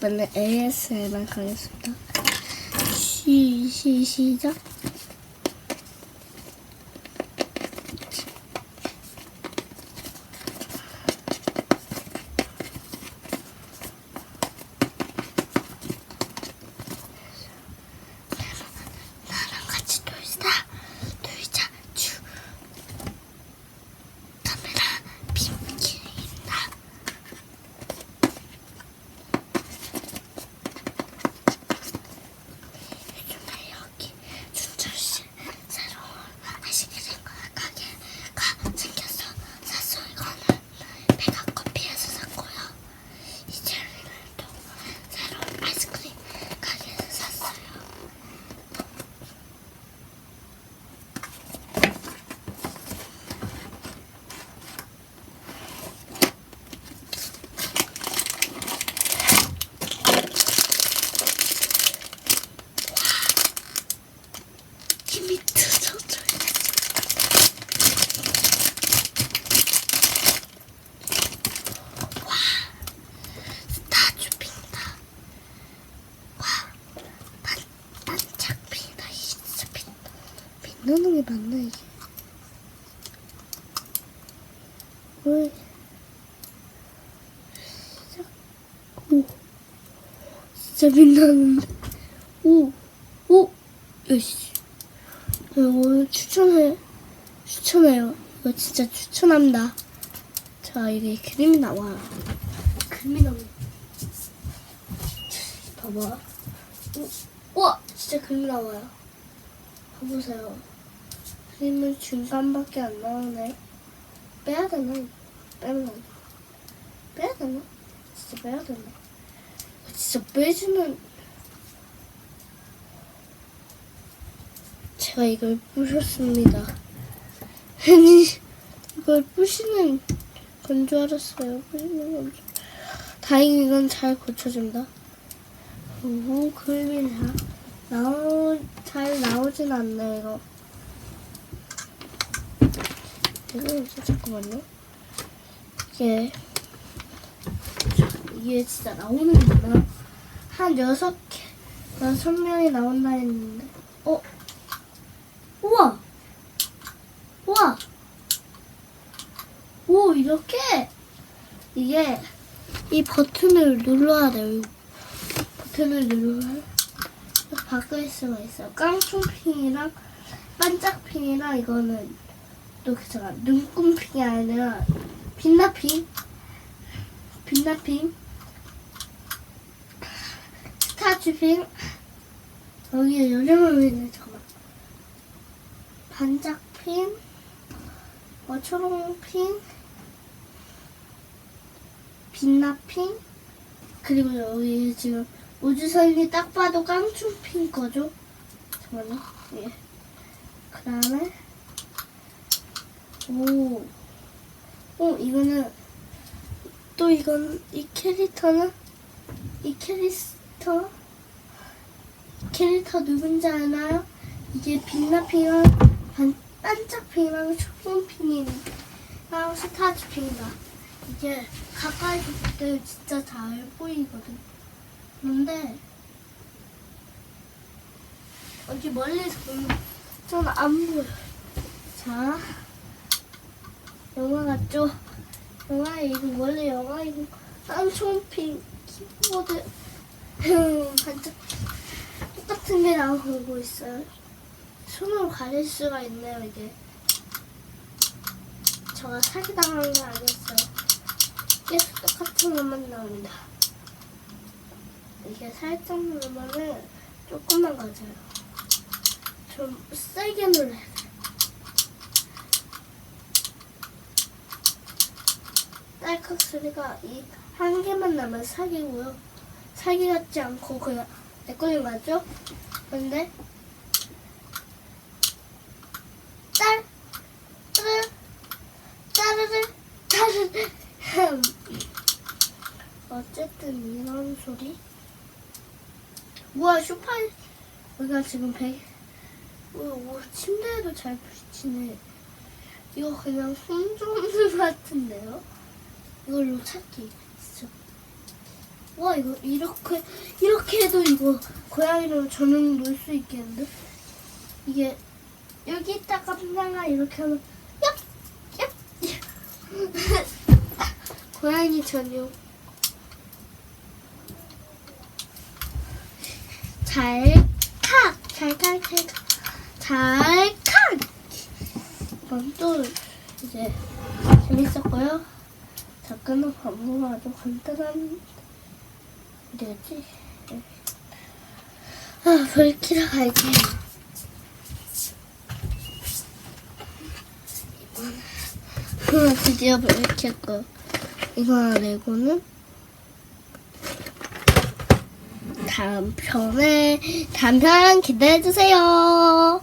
이번엔 ASMR 가겠습니다. 시, 시, 시작. 나랑 같이 놀자. 놀자. 주. 카메라 빔키다. 요즘에 여기 춘철씨 새로운 아시게 된 거야 가게가 생겼어 샀어 이거는 배가 커피에서 샀고요 이 젤리는 또 새로운 아이스크림 가게에서 샀어요 힘이 들어줘야 와, 스타주 핀다. 빛나는 게 맞나, 이게? 왜? 진짜, 오. 진짜 빛나는데. 오, 오, 으씨. 이거 추천해 추천해요. 이거 진짜 추천합니다. 자 이게 그림이 나와요. 그림이 나와. 봐봐. 오, 와 진짜 그림이 나와요. 봐보세요. 그림은 중간밖에 안 나오네. 빼야 되나? 빼면 안 돼. 빼야 되나? 진짜 빼야 되나? 진짜 빼주면 제가 이걸 부셨습니다. 아니, 이걸 부시는 건 줄 알았어요. 부시는 건 줄. 다행히 이건 잘 고쳐준다. 오, 그림이 잘, 나오, 잘 나오진 않네, 이거. 이거 잠깐만요. 이게, 이게 진짜 나오는구나. 한 여섯 개, 여섯 명이 나온다 했는데, 어? 우와! 우와! 오, 이렇게! 이게, 이 버튼을 눌러야 돼요. 버튼을 누르면, 바꿀 수가 있어요. 깡총핑이랑 반짝핑이랑 이거는, 또 그잖아. 눈금핑이 아니라, 빛나핑. 빛나핑. 스타주핑. 여기에 요령을 위해 잠깐만. 반짝핑, 어, 초롱핑, 빛나핑, 그리고 여기 지금 우주선이 딱 봐도 깡충핑 거죠? 잠깐만요. 예. 그 다음에, 오, 오, 이거는, 또 이건, 이 캐릭터는, 이 캐릭터, 캐릭터 누군지 아나요? 이게 빛나핑이랑 반, 반짝핑이랑 초롱핑이랑 스타즈핑이다. 이게 가까이서 볼때 진짜 잘 보이거든. 그런데 어디 멀리서 보면 좀안 보여. 자, 영화 같죠? 영화 이거 원래 영화 이거 쌍총핑 키보드 반짝 똑같은 게 나오고 있어요. 손으로 가릴 수가 있네요, 이게. 제가 사기당한 게 아니었어요. 것만 나옵니다. 이게 살짝 누르면은 조금만 가져요. 좀 세게 눌러야 돼. 딸깍 소리가 이 한 개만 나면 사기고요. 사기 같지 않고 그냥 내 거인 맞죠? 근데 딸, 따르, 따르르, 따르르. 어쨌 든 이런 소리. 우와 쇼파 여기가 지금 배. 우와, 침대에도 잘 붙이네. 이거 그냥 손전등 같은데요? 이걸로 찾기 진짜. 와 이거 이렇게 이렇게 해도 이거 고양이를 저는 놓을 수 있겠는데 이게 여기 있다가 그냥 이렇게 하면 얍얍 고양이 전용 잘칵 잘칵 잘칵 잘칵 이건 또 이제 재밌었고요. 작가는 방법은 아주 간단한 뭐지? 아, 불키러 갈게요. 이거는 드디어 불켰고 이거 레고는 다음 편에 다음 편 기대해 주세요.